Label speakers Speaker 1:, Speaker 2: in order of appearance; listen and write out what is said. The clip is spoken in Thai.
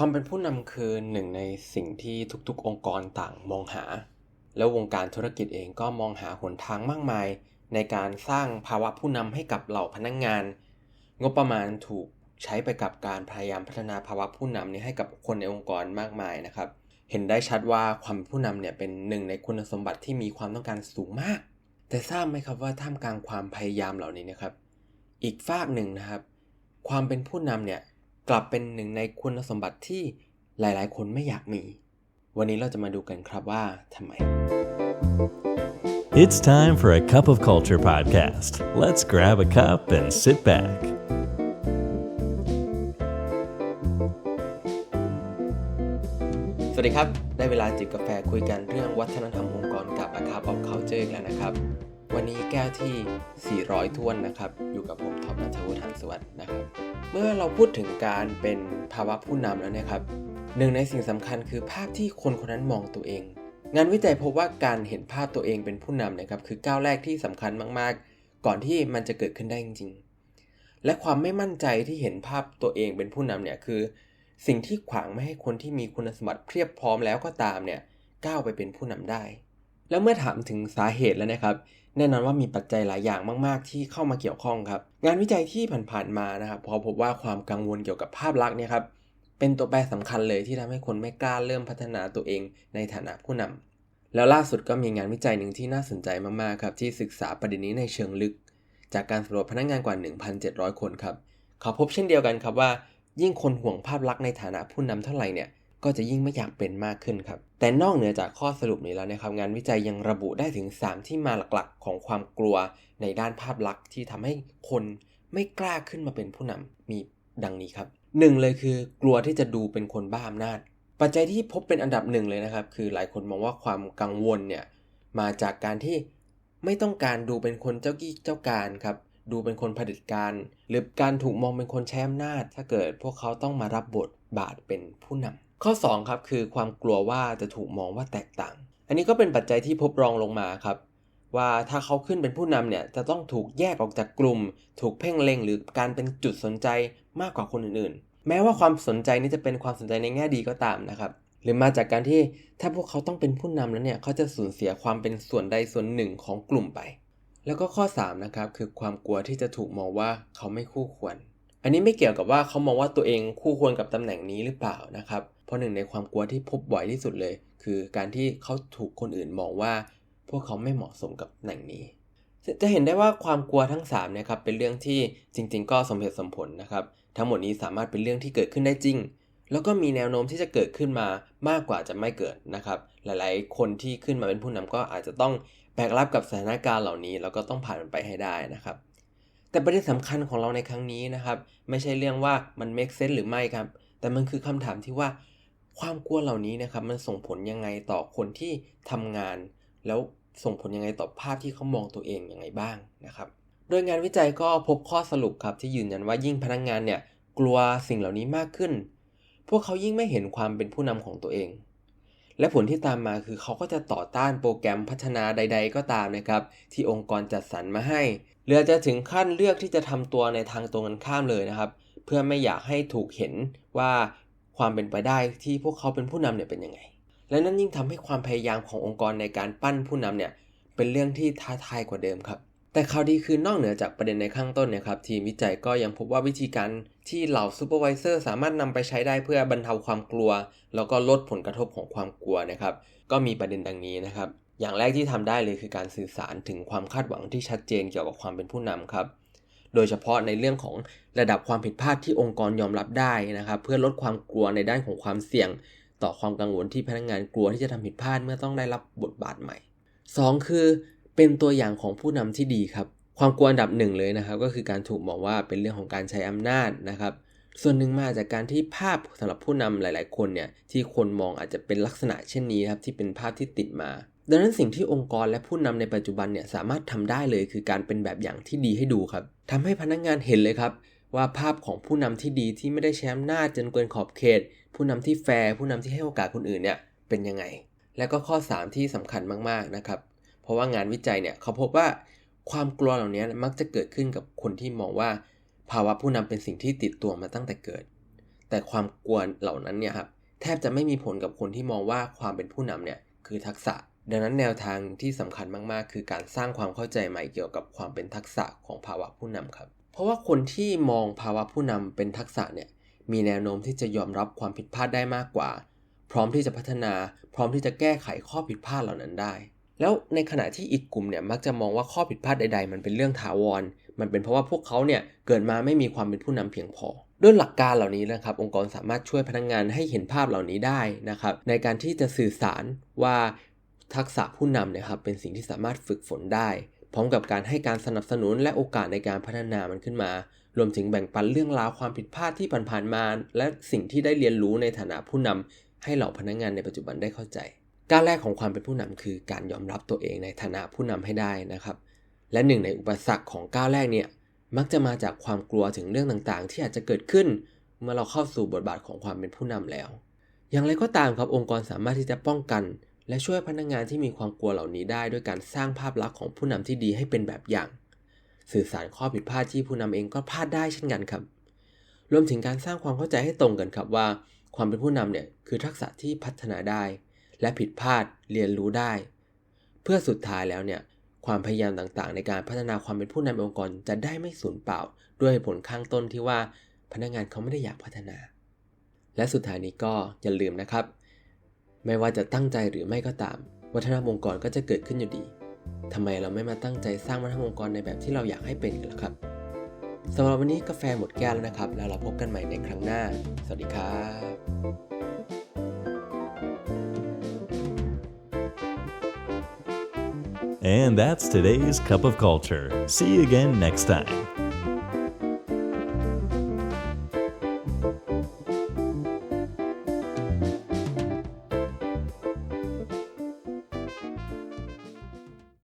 Speaker 1: ความเป็นผู้นำคือหนึ่งในสิ่งที่ทุกๆ องค์กรต่างมองหา แล้ววงการธุรกิจเองก็มองหาหนทางมากมาย ในการสร้างภาวะผู้นำให้กับเหล่าพนักงงาน งบประมาณถูกใช้ไปกับการพยายามพัฒนาภาวะผู้นำนี้ให้กับคนในองค์กรมากมายนะครับ เห็นได้ชัดว่าความผู้นำเนี่ยเป็นหนึ่งในคุณสมบัติที่มีความต้องการสูงมาก แต่ทราบไหมครับว่าท่ามกลางความพยายามเหล่านี้นะครับ อีกฝากหนึ่งนะครับ ความเป็นผู้นำเนี่ย กลับเป็นหนึ่งในคุณสมบัติที่หลายๆ คนไม่อยากมี วันนี้เราจะมาดูกันครับว่าทำไม
Speaker 2: It's time for a cup of culture podcast. Let's grab a cup and sit back.
Speaker 1: สวัสดีครับ ได้เวลาจิบกาแฟคุยกันเรื่องวัฒนธรรมองค์กรกับอาคาบอ p เคาเจอร์แล้วนะครับ วันนี้แก้วที่ 400ท้วนนะครับ อยู่กับผมท็อปนัทวุฒิหันสวัสดิ์นะครับ เมื่อเราพูดถึงการเป็นภาวะผู้นำแล้วนะครับ หนึ่งในสิ่งสำคัญคือภาพที่คนคนนั้นมองตัวเอง งานวิจัยพบว่าการเห็นภาพตัวเองเป็นผู้นำนะครับคือก้าวแรกที่สำคัญมากๆ ก่อนที่มันจะเกิดขึ้นได้จริง ๆ และความไม่มั่นใจที่เห็นภาพตัวเองเป็นผู้นำเนี่ยคือ สิ่งที่ขวางไม่ให้คนที่มีคุณสมบัติเพียบพร้อมแล้วก็ตามเนี่ยก้าวไปเป็นผู้นำได้ แล้วเมื่อถามถึงสาเหตุแล้วนะครับ แน่นอนว่ามีปัจจัยหลายอย่างมากๆ ที่เข้ามาเกี่ยวข้องครับ งานวิจัยที่ผ่านๆมานะครับพอพบว่าความกังวลเกี่ยวกับภาพลักษณ์เนี่ยครับเป็นตัวแปรสำคัญเลยที่ทำให้คนไม่กล้าเริ่มพัฒนาตัวเองในฐานะผู้นำแล้วล่าสุดก็มีงานวิจัยหนึ่งที่น่าสนใจมากๆครับที่ศึกษาประเด็นนี้ในเชิงลึก จากการสำรวจพนักงานกว่า 1,700 คนครับเขาพบเช่นเดียวกันครับว่า ยิ่งคนห่วงภาพลักษณ์ในฐานะผู้นำเท่าไหร่เนี่ย ก็จะยิ่งไม่อยากเป็นมากขึ้นครับ แต่นอกเหนือจากข้อสรุปนี้แล้วนะครับงานวิจัยยังระบุได้ถึง 3 ที่มาหลักๆ ของความกลัวในด้านภาพลักษณ์ที่ทำให้คนไม่กล้าขึ้นมาเป็นผู้นำมีดังนี้ครับหนึ่งเลยคือกลัวที่จะดูเป็นคนบ้าอำนาจ ปัจจัยที่พบเป็นอันดับหนึ่งเลยนะครับ คือหลายคนมองว่าความกังวลเนี่ยมาจากการที่ไม่ต้องการดูเป็นคนเจ้ากี้เจ้าการครับดูเป็นคนผลิตการ หรือการถูกมองเป็นคนใช้อำนาจ ถ้าเกิดพวกเขาต้องมารับบทบาทเป็นผู้นำ ข้อ 2 ครับคือความกลัวว่าจะถูกมองว่าแตกต่าง อันนี้ก็เป็นปัจจัยที่พบรองลงมาครับ ว่าถ้าเขาขึ้นเป็นผู้นำเนี่ยจะต้องถูกแยกออกจากกลุ่ม ถูกเพ่งเล็งหรือการเป็นจุดสนใจมากกว่าคนอื่นๆ แม้ว่าความสนใจนี้จะเป็นความสนใจในแง่ดีก็ตามนะครับ หรือมาจากการที่ถ้าพวกเขาต้องเป็นผู้นำแล้วเนี่ยเขาจะสูญเสียความเป็นส่วนใดส่วนหนึ่งของกลุ่มไป แล้วก็ข้อ3นะครับคือความกลัวที่จะถูกมองว่าเขาไม่คู่ควร อันนี้ไม่เกี่ยวกับว่าเขามองว่าตัวเองคู่ควรกับตำแหน่งนี้หรือเปล่านะครับ เพราะหนึ่งในความกลัวที่พบบ่อยที่สุดเลย คือการที่เขาถูกคนอื่นมองว่า พวกเขาไม่เหมาะสมกับตำแหน่งนี้ จะเห็นได้ว่าความกลัวทั้ง3เนี่ยครับเป็นเรื่องที่จริง ๆ ก็สมเหตุสมผลนะครับ ทั้งหมดนี้สามารถเป็นเรื่องที่เกิดขึ้นได้จริง แล้วก็มีแนวโน้มที่จะเกิดขึ้นมามากกว่าจะไม่เกิดนะครับ หลายๆ คนที่ขึ้นมาเป็นผู้นำก็อาจจะต้องแบกรับกับสถานการณ์เหล่านี้แล้วก็ต้องผ่านมันไปให้ได้นะครับแต่ประเด็นสำคัญของเราในครั้งนี้นะครับ ไม่ใช่เรื่องว่ามัน make sense หรือไม่ครับ แต่มันคือคำถามที่ว่า ความกลัวเหล่านี้นะครับมันส่งผลยังไงต่อคนที่ทำงาน แล้วส่งผลยังไงต่อภาพที่เขามองตัวเองอยังไงบ้างนะครับโดยงานวิจัยก็พบข้อสรุปครับที่ยืนยันว่ายิ่งพนักงงานเนี่ยกลัวสิ่งเหล่านี้มากขึ้น พวกเขายิ่งไม่เห็นความเป็นผู้นำของตัวเอง และผลที่ตามมาคือเขาก็จะต่อต้านโปรแกรมพัฒนาใด ๆ ก็ตามนะครับ ที่องค์กรจัดสรรมาให้หรือจจะถึงขั้นเลือกที่จะทำตัวในทางตรงกันข้ามเลยนะครับ เพื่อไม่อยากให้ถูกเห็นว่า ความเป็นไปได้ที่พวกเขาเป็นผู้นำเนี่ยเป็นยังไง และนั่นยิ่งทำให้ความพยายามขององค์กรในการปั้นผู้นำเนี่ยเป็นเรื่องที่ท้าทายกว่าเดิมครับ แต่ข่าวดีคือนอกเหนือจากประเด็นในข้างต้นนะครับทีมวิจัยก็ยังพบว่าวิธีการที่เหล่าซูเปอร์วิเซอร์สามารถนำไปใช้ได้เพื่อบรรเทาความกลัว แล้วก็ลดผลกระทบของความกลัวนะครับ ก็มีประเด็นดังนี้นะครับอย่างแรกที่ทำได้เลยคือการสื่อสารถึงความคาดหวังที่ชัดเจนเกี่ยวกับความเป็นผู้นำครับ โดยเฉพาะในเรื่องของระดับความผิดพลาดที่องค์กรยอมรับได้นะครับ เพื่อลดความกลัวในด้านของความเสี่ยง ต่อความกังวลที่พนักงานกลัวที่จะทำผิดพลาดเมื่อต้องได้รับบทบาทใหม่ 2 คือ เป็นตัวอย่างของผู้นำที่ดีครับ ความกลัวอันดับหนึ่งเลยนะครับ ก็คือการถูกมองว่าเป็นเรื่องของการใช้อำนาจนะครับ ส่วนหนึ่งมาจากการที่ภาพสำหรับผู้นำหลาย ๆ คนเนี่ยที่คนมองอาจจะเป็นลักษณะเช่นนี้ครับที่เป็นภาพที่ติดมา ดังนั้นสิ่งที่องค์กรและผู้นำในปัจจุบันเนี่ยสามารถทำได้เลยคือการเป็นแบบอย่างที่ดีให้ดูครับทำให้พนักงานเห็นเลยครับ ว่าภาพของผู้นำที่ดีที่ไม่ได้ใช้อำนาจจนเกินขอบเขต ผู้นำที่แฟร์ผู้นำที่ให้โอกาสคนอื่นเนี่ยเป็นยังไง และก็ข้อ 3 ที่สำคัญมากๆนะครับ เพราะว่างานวิจัยเนี่ยเขาพบว่าความกลัวเหล่านี้มักจะเกิดขึ้นกับคนที่มองว่า ภาวะผู้นำเป็นสิ่งที่ติดตัวมาตั้งแต่เกิด แต่ความกลัวเหล่านั้นเนี่ยครับแทบจะไม่มีผลกับคนที่มองว่าความเป็นผู้นำเนี่ยคือทักษะ ดังนั้นแนวทางที่สำคัญมากๆ คือการสร้างความเข้าใจใหม่เกี่ยวกับความเป็นทักษะของภาวะผู้นำครับ เพราะว่าคนที่มองภาวะผู้นำเป็นทักษะเนี่ยมีแนวโน้มที่จะยอมรับความผิดพลาดได้มากกว่า พร้อมที่จะพัฒนา พร้อมที่จะแก้ไขข้อผิดพลาดเหล่านั้นได้ แล้วในขณะที่อีกกลุ่มเนี่ยมักจะมองว่าข้อผิดพลาดใด ๆ มันเป็นเรื่องถาวร มันเป็นเพราะว่าพวกเขาเนี่ยเกิดมาไม่มีความเป็นผู้นำเพียงพอด้วยหลักการเหล่านี้นะครับ องค์กรสามารถช่วยพนักงงานให้เห็นภาพเหล่านี้ได้นะครับ ในการที่จะสื่อสารว่า ทักษะผู้นำเนี่ยครับเป็นสิ่งที่สามารถฝึกฝนได้ พร้อมกับการให้การสนับสนุนและโอกาสในการพัฒนามันขึ้นมา รวมถึงแบ่งปันเรื่องราวความผิดพลาดที่ผ่านๆมา และสิ่งที่ได้เรียนรู้ในฐานะผู้นำให้เหล่าพนักงานในปัจจุบันได้เข้าใจก้าวแรกของความเป็นผู้นำคือการยอมรับตัวเองในฐานะผู้นำให้ได้นะครับ และหนึ่งในอุปสรรคของก้าวแรกเนี่ยมักจะมาจากความกลัวถึงเรื่องต่างๆ ที่อาจจะเกิดขึ้น เมื่อเราเข้าสู่บทบาทของความเป็นผู้นำแล้ว อย่างไรก็ตามครับองค์กรสามารถที่จะป้องกัน และช่วยพนักงานที่มีความกลัวเหล่านี้ได้ด้วยการสร้างภาพลักษณ์ของผู้นำที่ดีให้เป็นแบบอย่าง สื่อสารข้อผิดพลาดที่ผู้นำเองก็พลาดได้เช่นกันครับ รวมถึงการสร้างความเข้าใจให้ตรงกันครับว่า ความเป็นผู้นำเนี่ยคือทักษะที่พัฒนาได้ และผิดพลาดเรียนรู้ได้ เพื่อสุดท้ายแล้วเนี่ยความพยายามต่างๆ ในการพัฒนาความเป็นผู้นำองค์กรจะได้ไม่สูญเปล่า ด้วยผลข้างต้นที่ว่าพนักงานเขาไม่ได้อยากพัฒนา และสุดท้ายนี้ก็อย่าลืมนะครับ ไม่ว่าจะตั้งใจหรือไม่ก็ตาม วัฒนธรรมองค์กรก็จะเกิดขึ้นอยู่ดีทำไมเราไม่มาตั้งใจสร้างวัฒนธรรมองค์กรในแบบที่เราอยากให้เป็นกันล่ะครับสำหรับวันนี้กาแฟหมดแก้วแล้วนะครับ แล้วเราพบกันใหม่ในครั้งหน้า สวัสดีครับ
Speaker 2: And that's today's Cup of Culture. See you again next time.